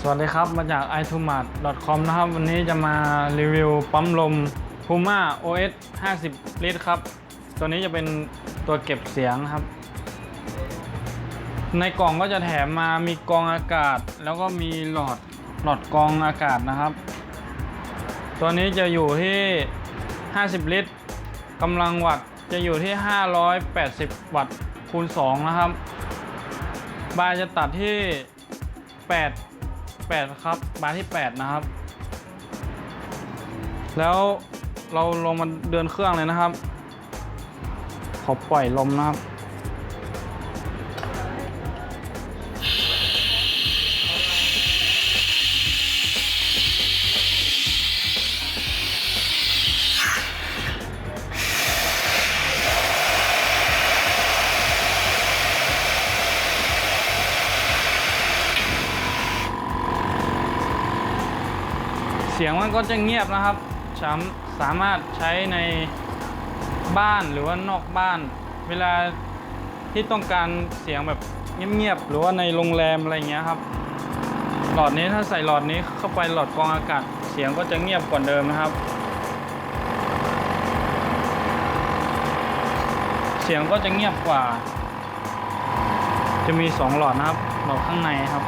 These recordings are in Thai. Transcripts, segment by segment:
สวัสดีครับ มาจาก i t o m a t com นะครับ วันนี้จะมารีวิวปั๊มลม Puma OS 50 ลิตรครับ ตัวนี้จะเป็นตัวเก็บเสียงครับ ในกล่องก็จะแถมมามีกองอากาศ แล้วก็มีหลอดหลอดกองอากาศนะครับ ตัวนี้จะอยู่ที่ 50 ลิตรกำลังวัตต์จะอยู่ที่ 580 วัตต์คูณ 2 นะครับ บายจะตัดที่ 8 8 ครับ มาที่ 8 นะครับ แล้วเราลงมาเดินเครื่องเลยนะครับ ขอปล่อยลมนะครับ สียงมันก็จะเงียบนะครับสามสามารถใช้ในบ้านหรือว่านอกบ้าน เวลาที่ต้องการเสียงแบบเงียบๆหรือว่าในโรงแรมอะไรเงี้ยครับ หลอดนี้ถ้าใส่หลอดนี้เข้าไปหลอดกรองอากาศ เสียงก็จะเงียบกว่าเดิมนะครับ เสียงก็จะเงียบกว่า จะมีสองหลอดนะครับหลอดข้างในครับ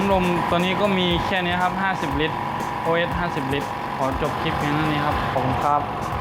มลมตัวนี้ก็มีแค่นี้ครับ 50 ลิตร OS 50 ลิตร ขอจบคลิปเพียงเท่านี้ครับ ขอบคุณครับ